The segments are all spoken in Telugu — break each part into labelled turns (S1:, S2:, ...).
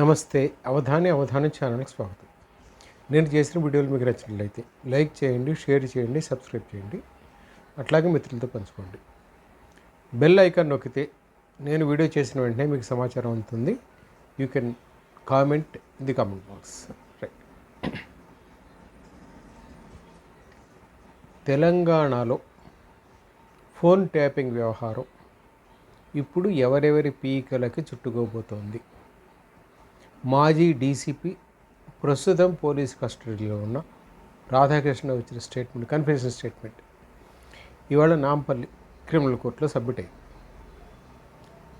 S1: నమస్తే. అవధాని అవధానం ఛానల్కి స్వాగతం. నేను చేసిన వీడియోలు మీకు నచ్చినట్లయితే లైక్ చేయండి షేర్ చేయండి సబ్స్క్రైబ్ చేయండి. అట్లాగే మిత్రులతో పంచుకోండి. బెల్ ఐకాన్ నొక్కితే నేను వీడియో చేసిన వెంటనే మీకు సమాచారం అందుతుంది. You can comment in the comment box right తెలంగాణలో ఫోన్ ట్యాపింగ్ వ్యవహారం ఇప్పుడు ఎవరెవరి పీకలకి చుట్టుకోబోతోంది? మాజీ డీసీపీ ప్రస్తుతం పోలీస్ కస్టడీలో ఉన్న రాధాకృష్ణ వచ్చిన స్టేట్మెంట్ కన్ఫెషన్ స్టేట్మెంట్. ఇవాళ నాంపల్లి క్రిమినల్ కోర్టులో సబ్మిట్ అయింది.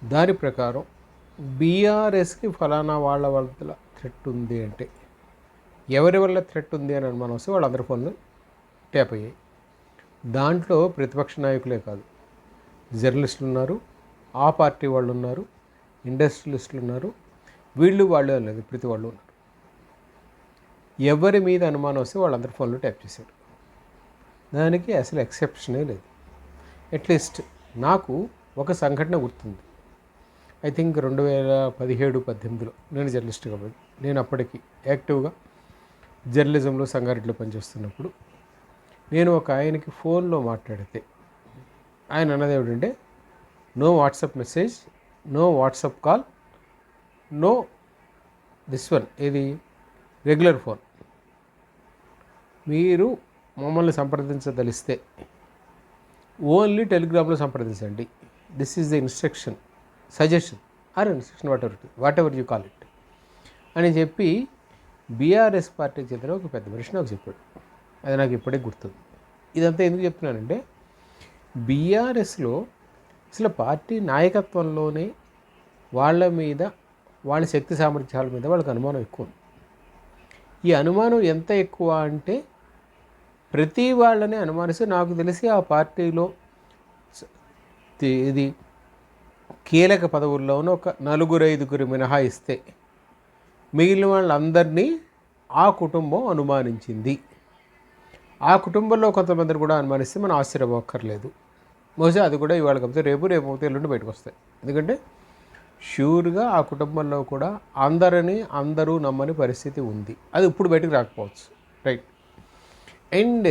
S1: దాని ప్రకారం బీఆర్ఎస్కి ఫలానా వాళ్ళ వల్ల థ్రెట్ ఉంది అంటే ఎవరి వల్ల థ్రెట్ ఉంది అని అనుమానం వస్తే వాళ్ళందరి ఫోన్లు ట్యాప్ అయ్యాయి. దాంట్లో ప్రతిపక్ష నాయకులే కాదు జర్నలిస్టులు ఉన్నారు ఆ పార్టీ వాళ్ళు ఉన్నారు ఇండస్ట్రియలిస్టులు ఉన్నారు వీళ్ళు వాళ్ళు లేదు ప్రతి వాళ్ళు ఉన్నారు. ఎవరి మీద అనుమానం వస్తే వాళ్ళందరూ ఫోన్లో ట్యాప్ చేశారు. దానికి అసలు ఎక్సెప్షనే లేదు. అట్లీస్ట్ నాకు ఒక సంఘటన గుర్తుంది. ఐ థింక్ రెండు వేల పదిహేడు పద్దెనిమిదిలో నేను జర్నలిస్ట్ కాబట్టి నేను అప్పటికి యాక్టివ్గా జర్నలిజంలో సంగారెడ్డిలో పనిచేస్తున్నప్పుడు నేను ఒక ఆయనకి ఫోన్లో మాట్లాడితే ఆయన అన్నది ఏమిటంటే no WhatsApp message no WhatsApp call no this one ఇది రెగ్యులర్ ఫోన్. మీరు మమ్మల్ని సంప్రదించదలిస్తే ఓన్లీ టెలిగ్రామ్లో సంప్రదించండి. This is the instruction suggestion or instruction whatever whatever you call it. అని చెప్పి బీఆర్ఎస్ పార్టీకి చెందిన ఒక పెద్ద మనిషి నాకు చెప్పాడు. అది నాకు ఇప్పుడే గుర్తుంది. ఇదంతా ఎందుకు చెప్తున్నానంటే బీఆర్ఎస్లో అసలు పార్టీ నాయకత్వంలోనే వాళ్ళ మీద వాళ్ళ శక్తి సామర్థ్యాల మీద వాళ్ళకి అనుమానం ఎక్కువ ఈ అనుమానం ఎంత ఎక్కువ అంటే ప్రతి వాళ్ళని అనుమానిస్తే నాకు తెలిసి ఆ పార్టీలో ఇది కీలక పదవుల్లో ఉన్న ఒక నలుగురు ఐదుగురు మినహాయిస్తే మిగిలిన వాళ్ళందరినీ ఆ కుటుంబం అనుమానించింది. ఆ కుటుంబంలో కొంతమందిని కూడా అనుమానిస్తే మనం ఆశ్చర్యపోక్కర్లేదు. బహుశా అది కూడా ఇవాళ కాకపోతే రేపు రేపు పోతే ఎల్లుండి బయటకు వస్తాయి. ఎందుకంటే ష్యూర్గా ఆ కుటుంబంలో కూడా అందరిని అందరూ నమ్మని పరిస్థితి ఉంది. అది ఇప్పుడు బయటకు రాకపోవచ్చు. రైట్ అండ్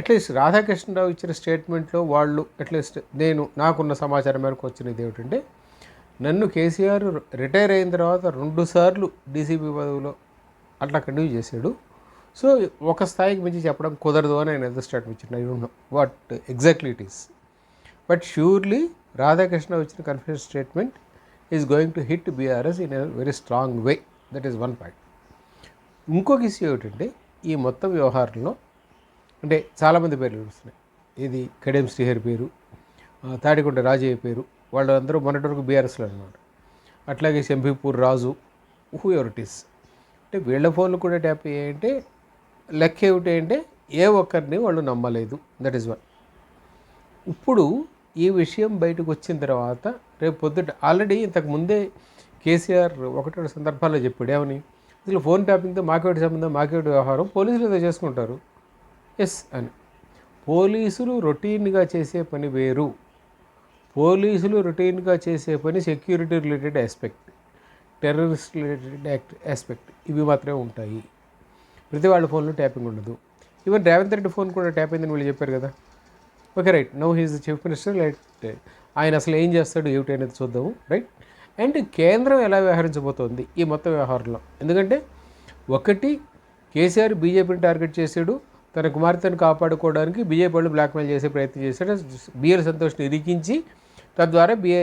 S1: అట్లీస్ట్ రాధాకృష్ణరావు ఇచ్చిన స్టేట్మెంట్లో వాళ్ళు అట్లీస్ట్ నేను నాకున్న సమాచారం మేరకు వచ్చినది ఏమిటంటే నన్ను కేసీఆర్ రిటైర్ అయిన తర్వాత రెండు సార్లు డీసీపీ పదవిలో అట్లా కంటిన్యూ చేశాడు. సో ఒక స్థాయికి మించి చెప్పడం కుదరదు అని ఆయన ఎంత స్టేట్మెంట్ ఇచ్చిన I don't know what exactly it is but surely Radhakrishna వచ్చిన confuse statement is going to hit BRS in a very strong way that is one point ఇంకొక ఇష్యూ ఏమిటంటే ఈ మొత్తం వ్యవహారంలో అంటే చాలామంది పేర్లు వస్తున్నాయి ఇది కడెం శ్రీహరి పేరు తాడికొండ రాజయ్య పేరు వాళ్ళందరూ మొన్నటి వరకు బీఆర్ఎస్లో అనమాట అట్లాగే Shambhipur Raju whoever it is అంటే వీళ్ళ ఫోన్లు కూడా ట్యాప్ అయ్యాయంటే లెక్క ఏమిటి అంటే ఏ ఒక్కరిని వాళ్ళు నమ్మలేదు. దట్ ఈస్ వన్ ఇప్పుడు ఈ విషయం బయటకు వచ్చిన తర్వాత రేపు పొద్దుట ఆల్రెడీ ఇంతకు ముందే కేసీఆర్ ఒకటి రెండు సందర్భాల్లో చెప్పాడు. ఏమని? అసలు ఫోన్ ట్యాపింగ్తో మాకేటి సంబంధం? మాకేటి వ్యవహారం? పోలీసులు ఏదో చేసుకుంటారు. ఎస్ అని. పోలీసులు రొటీన్గా చేసే పని వేరు. పోలీసులు రొటీన్గా చేసే పని security related aspect terrorist related act aspect ఇవి మాత్రమే ఉంటాయి. ప్రతి వాళ్ళ ఫోన్లో ట్యాపింగ్ ఉండదు. ఈవెన్ రేవంత్ రెడ్డి ఫోన్ కూడా ట్యాప్ అయిందని వీళ్ళు చెప్పారు కదా. Okay right. No he's chief minister right ఆయన అసలు ఏం చేస్తాడు ఏమిటి అనేది చూద్దాము రైట్. అండ్ కేంద్రం ఎలా వ్యవహరించబోతోంది ఈ మొత్తం వ్యవహారంలో? ఎందుకంటే ఒకటి కేసీఆర్ బీజేపీని టార్గెట్ చేశాడు తన కుమార్తెను కాపాడుకోవడానికి బీజేపీ వాళ్ళు బ్లాక్మెయిల్ చేసే ప్రయత్నం చేశాడు. బిఎల్ సంతోష్ని ఇరికించి తద్వారా బిఏ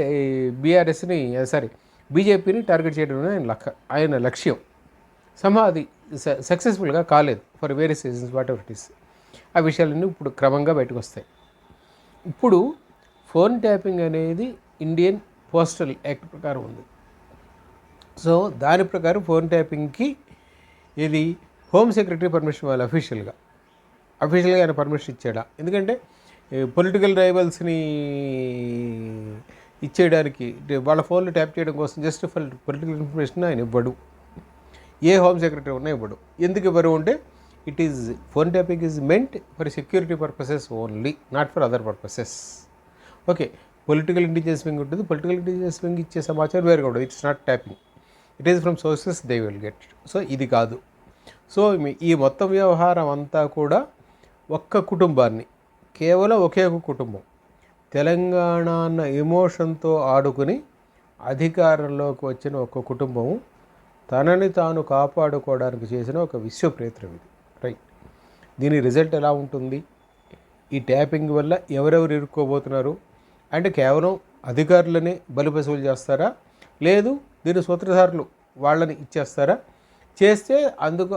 S1: బీఆర్ఎస్ని సారీ బీజేపీని టార్గెట్ చేయడం ఆయన లక్క ఆయన లక్ష్యం. సమాధి అది సక్సెస్ఫుల్గా కాలేదు for various reasons whatever it is. ఆ విషయాలన్నీ ఇప్పుడు క్రమంగా బయటకు వస్తాయి. ఇప్పుడు ఫోన్ ట్యాపింగ్ అనేది ఇండియన్ పోస్టల్ యాక్ట్ ప్రకారం ఉంది. సో దాని ప్రకారం ఫోన్ ట్యాపింగ్కి ఇది హోమ్ సెక్రటరీ పర్మిషన్ ఇవ్వాలి అఫీషియల్గా. అఫీషియల్గా ఆయన పర్మిషన్ ఇచ్చాడా? ఎందుకంటే పొలిటికల్ రైవల్స్ని ఇచ్చేయడానికి వాళ్ళ ఫోన్లు ట్యాప్ చేయడం కోసం జస్ట్ ఫల్ పొలిటికల్ ఇన్ఫర్మేషన్ ఆయన ఇవ్వడు. ఏ హోమ్ సెక్రటరీ ఉన్నా ఇవ్వడు. ఎందుకు ఇవ్వరు అంటే it is phone tapping is meant for security purposes only not for other purposes okay political intelligence wing ఉంటుంది పొలిటికల్ ఇంటెలిజెన్స్ వింగ్ ఇచ్చే సమాచారం వేరుగా ఉండదు. It's not tapping it is from sources they will get so ఇది కాదు. సో మీ- ఈ మొత్తం వ్యవహారం అంతా కూడా ఒక్క కుటుంబాన్ని కేవలం ఒకే ఒక కుటుంబం తెలంగాణ అన్న ఎమోషన్తో ఆడుకుని అధికారంలోకి వచ్చిన ఒక కుటుంబము తనని తాను కాపాడుకోవడానికి చేసిన ఒక విశ్వ ప్రయత్నం ఇది. రైట్ దీని రిజల్ట్ ఎలా ఉంటుంది? ఈ ట్యాపింగ్ వల్ల ఎవరెవరు ఇరుక్కోబోతున్నారు? అంటే కేవలం అధికారులని బలిపశువులు చేస్తారా? లేదు దీని సూత్రధారులు వాళ్ళని ఇచ్చేస్తారా? చేస్తే అందుకు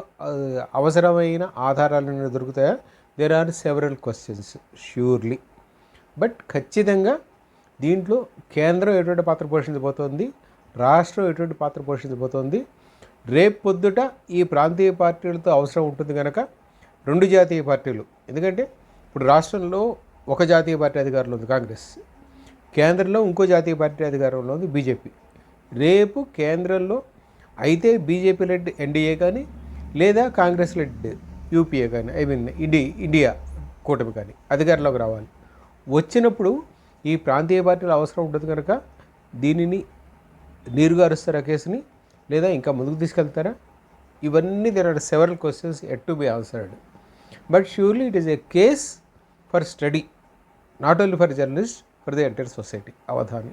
S1: అవసరమైన ఆధారాలు దొరుకుతాయా? There are several questions surely but ఖచ్చితంగా దీంట్లో కేంద్రం ఎటువంటి పాత్ర పోషించబోతోంది? రాష్ట్రం ఎటువంటి పాత్ర పోషించబోతోంది? రేపు పొద్దుట ఈ ప్రాంతీయ పార్టీలతో అవసరం ఉంటుంది కనుక రెండు జాతీయ పార్టీలు. ఎందుకంటే ఇప్పుడు రాష్ట్రంలో ఒక జాతీయ పార్టీ అధికారంలో ఉంది కాంగ్రెస్ కేంద్రంలో ఇంకో జాతీయ పార్టీ అధికారంలో ఉంది బీజేపీ. రేపు కేంద్రంలో అయితే బీజేపీ లెడ్ ఎన్డీఏ కానీ లేదా కాంగ్రెస్ లెడ్ యూపీఏ కానీ ఐ మీన్ ఇండి ఇండియా కూటమి కానీ అధికారంలోకి రావాలి. వచ్చినప్పుడు ఈ ప్రాంతీయ పార్టీలు అవసరం ఉంటుంది కనుక దీనిని నీరుగారుస్తారా కేసుని లేదా ఇంకా ముందుకు తీసుకెళ్తారా? ఇవన్నీ there are several questions yet to be answered but surely it is a case for study not only for journalist for the entire society Avadhani.